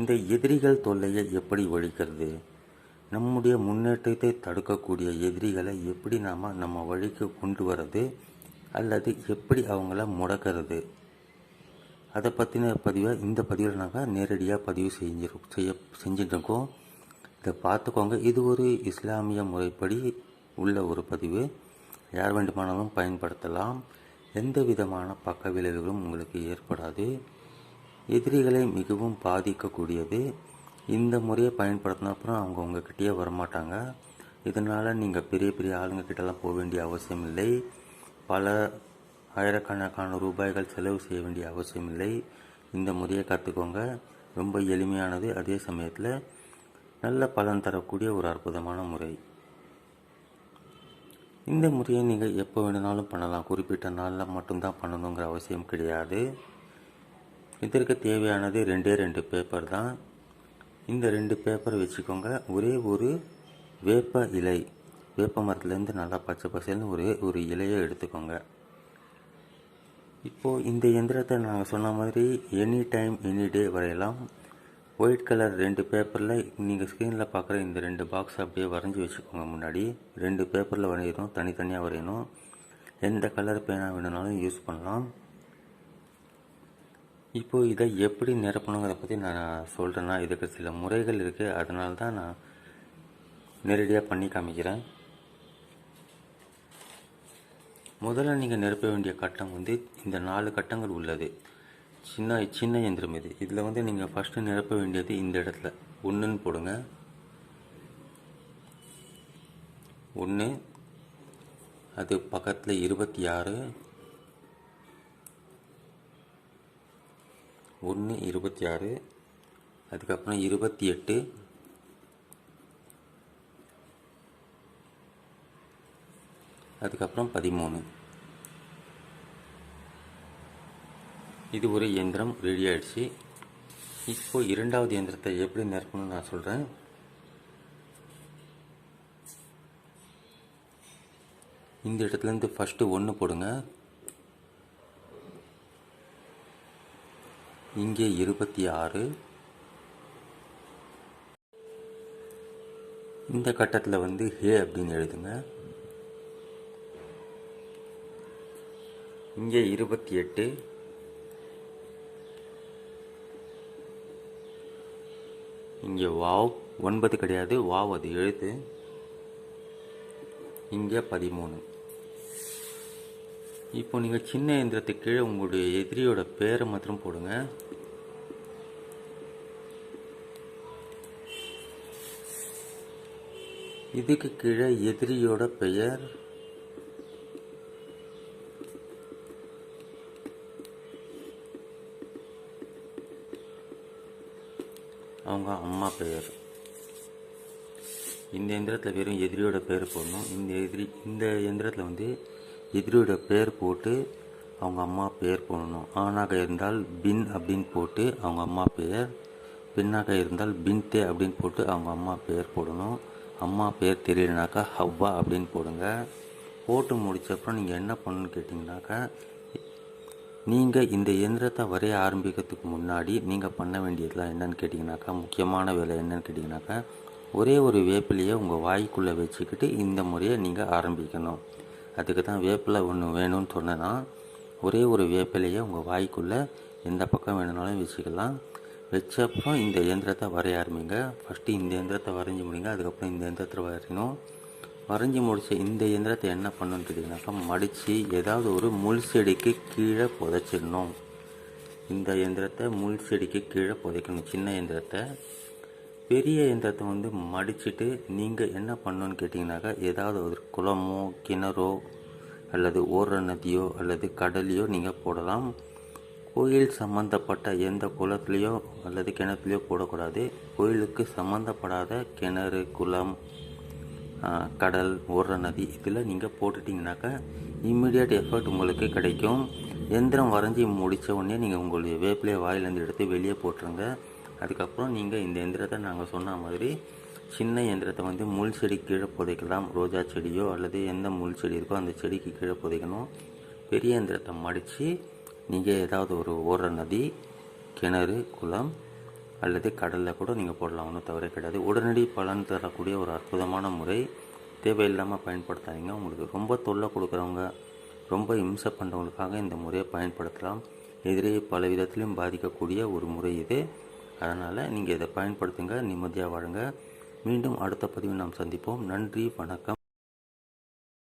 இந்த எதிரிகள் தொல்லையை எப்படி ஒழிக்கிறது? நம்முடைய முன்னேற்றத்தை தடுக்கக்கூடிய எதிரிகளை எப்படி நாம் நம்ம வழிக்கு கொண்டு வர்றது? அல்லது எப்படி அவங்கள முடக்கிறது? அதை பற்றின பதிவை இந்த பதிவில் நாங்கள் நேரடியாக பதிவு செஞ்சிரு செய்ய செஞ்சிட்ருக்கோம். இதை பார்த்துக்கோங்க. இது ஒரு இஸ்லாமிய முறைப்படி உள்ள ஒரு பதிவு. யார் வேண்டுமானாலும் பயன்படுத்தலாம். எந்த விதமான பக்க விளைவுகளும் உங்களுக்கு ஏற்படாது. எதிரிகளை மிகவும் பாதிக்கக்கூடியது. இந்த முறையை பயன்படுத்தின அப்புறம் அவங்க உங்ககிட்டயே வரமாட்டாங்க. இதனால் நீங்கள் பெரிய பெரிய ஆளுங்க கிட்டலாம் போக வேண்டிய அவசியம் இல்லை. பல ஆயிரக்கணக்கான ரூபாய்கள் செலவு செய்ய வேண்டிய அவசியம் இல்லை. இந்த முறையை கற்றுக்கோங்க ரொம்ப எளிமையானது. அதே சமயத்தில் நல்ல பலன் தரக்கூடிய ஒரு அற்புதமான முறை. இந்த முறையை நீங்கள் எப்போ வேணுனாலும் பண்ணலாம். குறிப்பிட்ட நாளில் மட்டும்தான் பண்ணணுங்கிற அவசியம் கிடையாது. இதற்கு தேவையானது ரெண்டே ரெண்டு பேப்பர் தான். இந்த ரெண்டு பேப்பர் வச்சுக்கோங்க. ஒரே ஒரு வேப்ப இலை. வேப்ப மரத்துலேருந்து நல்லா பச்சை பசேல்னு ஒரே ஒரு இலையை எடுத்துக்கோங்க. இப்போது இந்த எந்திரத்தை நாங்கள் சொன்ன மாதிரி எனி டைம் எனி டே வரையலாம் ஒயிட் கலர் ரெண்டு பேப்பரில் நீங்கள் ஸ்க்ரீனில் பார்க்குற இந்த ரெண்டு பாக்ஸ் அப்படியே வரைஞ்சி வச்சுக்கோங்க முன்னாடி. ரெண்டு பேப்பரில் வரையணும் தனித்தனியாக வரையணும். எந்த கலர் பேனா வேணுனாலும் யூஸ் பண்ணலாம். இப்போது இதை எப்படி நிரப்பணுங்கிறத பற்றி நான் சொல்கிறேன்னா இதுக்கு சில முறைகள் இருக்குது அதனால தான் நான் நேரடியாக பண்ணி காமிக்கிறேன். முதல்ல நீங்கள் நிரப்ப வேண்டிய கட்டம் வந்து இந்த நாலு கட்டங்கள் உள்ளது. சின்ன சின்ன இயந்திரம் இது. இதில் வந்து நீங்கள் ஃபஸ்ட்டு நிரப்ப வேண்டியது இந்த இடத்துல. ஒன்றுன்னு போடுங்க. ஒன்று அது பக்கத்தில் இருபத்தி ஆறு ஒன்று இருபத்தி ஆறு அதுக்கப்புறம் இருபத்தி எட்டு. அதுக்கப்புறம் பதிமூணு. இது ஒரு இயந்திரம் ரெடி ஆகிடுச்சு இப்போ இரண்டாவது இயந்திரத்தை எப்படி நிரப்பணும்னு நான் சொல்கிறேன் இந்த இடத்துலேருந்து ஃபஸ்ட்டு ஒன்று போடுங்க. இங்கே இருபத்தி ஆறு. இந்த கட்டத்தில் வந்து ஹே அப்படின்னு எழுதுங்க. இங்கே இருபத்தி எட்டு. இங்கே வாவ் ஒன்பது கிடையாது. வாவ் அது எழுத்து. இங்கே பதிமூணு. இப்போ நீங்கள் சின்ன எந்திரத்துக்கு கீழே உங்களுடைய எதிரியோட பேரை மாத்திரம் போடுங்க. இதுக்கு கீழே எதிரியோட பெயர். அவங்க அம்மா பெயர். இந்த எந்திரத்தில் வெறும் எதிரியோட பேர் போடணும். இந்த எதிரி இந்த எந்திரத்தில் வந்து எதிரியோட பேர் போட்டு அவங்க அம்மா பெயர் போடணும். ஆணாக இருந்தால் பின் அப்படின்னு போட்டு அவங்க அம்மா பெயர் பெண்ணாக இருந்தால் பின்தே அப்படின்னு போட்டு அவங்க அம்மா பெயர் போடணும். அம்மா பெயர் தெரியலனாக்கா ஹவ்வா அப்படின்னு போடுங்க. போட்டு முடிச்சப்பறம் நீங்கள் என்ன பண்ணணும்னு கேட்டிங்கனாக்கா நீங்கள் இந்த இயந்திரத்தை வரைய ஆரம்பிக்கிறதுக்கு முன்னாடி நீங்கள் பண்ண வேண்டியதெல்லாம் என்னென்னு கேட்டிங்கனாக்கா முக்கியமான வேலை என்னென்னு கேட்டிங்கனாக்கா ஒரே ஒரு வேப்பிலையை உங்கள் வாய்க்குள்ளே வச்சுக்கிட்டு இந்த முறையை நீங்கள் ஆரம்பிக்கணும். அதுக்கு தான் வேப்பிலை ஒன்று வேணும்னு சொன்னேன்னா ஒரே ஒரு வேப்பிலையை உங்கள் வாய்க்குள்ளே எந்த பக்கம் வேணுனாலும் வச்சுக்கலாம். வச்சப்பறம் இந்த இயந்திரத்தை வரைய ஆரம்பிங்க. ஃபஸ்ட்டு இந்த இயந்திரத்தை வரைஞ்சி முடிங்க அதுக்கப்புறம் இந்த இயந்திரத்தை வரையணும். வரைஞ்சி முடிச்ச இந்த இயந்திரத்தை என்ன பண்ணணும்னு கேட்டிங்கனாக்கா மடித்து ஏதாவது ஒரு முள் செடிக்கு கீழே புதைச்சிடணும். இந்த இயந்திரத்தை முள் செடிக்கு கீழே புதைக்கணும் சின்ன இயந்திரத்தை. பெரிய இயந்திரத்தை வந்து மடிச்சுட்டு நீங்கள் என்ன பண்ணணும்னு கேட்டிங்கனாக்கா ஏதாவது ஒரு குளமோ கிணறோ அல்லது ஓடுற நதியோ அல்லது கடலையோ நீங்கள் போடலாம். கோயில் சம்மந்தப்பட்ட எந்த குளத்துலேயோ அல்லது கிணத்துலையோ போடக்கூடாது. கோயிலுக்கு சம்மந்தப்படாத கிணறு குளம் கடல் ஓடுற நதி இதில் நீங்கள் போட்டுட்டிங்கனாக்கா இம்மிடியட் எஃபர்ட் உங்களுக்கு கிடைக்கும். எந்திரம் வரைஞ்சி முடித்த உடனே நீங்கள் உங்களுடைய வேப்பிலே வாயிலேருந்து எடுத்து வெளியே போட்டுருங்க. அதுக்கப்புறம் நீங்கள் இந்த எந்திரத்தை நாங்கள் சொன்ன மாதிரி சின்ன எந்திரத்தை வந்து முள் செடி கீழே புதைக்கலாம். ரோஜா செடியோ அல்லது எந்த முள் செடி இருக்கோ அந்த செடிக்கு கீழே புதைக்கணும். பெரிய எந்திரத்தை மடித்து நீங்கள் ஏதாவது ஒரு ஓர நதி கிணறு குளம் அல்லது கடலில் கூட நீங்கள் போடலாம். ஒன்றும் தவிர கிடையாது. உடனடி பலன் தரக்கூடிய ஒரு அற்புதமான முறை. தேவையில்லாமல் பயன்படுத்தாதீங்க. உங்களுக்கு ரொம்ப தொல்லை கொடுக்குறவங்க ரொம்ப இம்சை பண்ணுறவங்களுக்காக இந்த முறையை பயன்படுத்தலாம். எதிரே பல விதத்திலையும் பாதிக்கக்கூடிய ஒரு முறை இது. அதனால் நீங்கள் இதை பயன்படுத்துங்க நிம்மதியாக வாழுங்க. மீண்டும் அடுத்த பதிவில் நாம் சந்திப்போம். நன்றி வணக்கம்.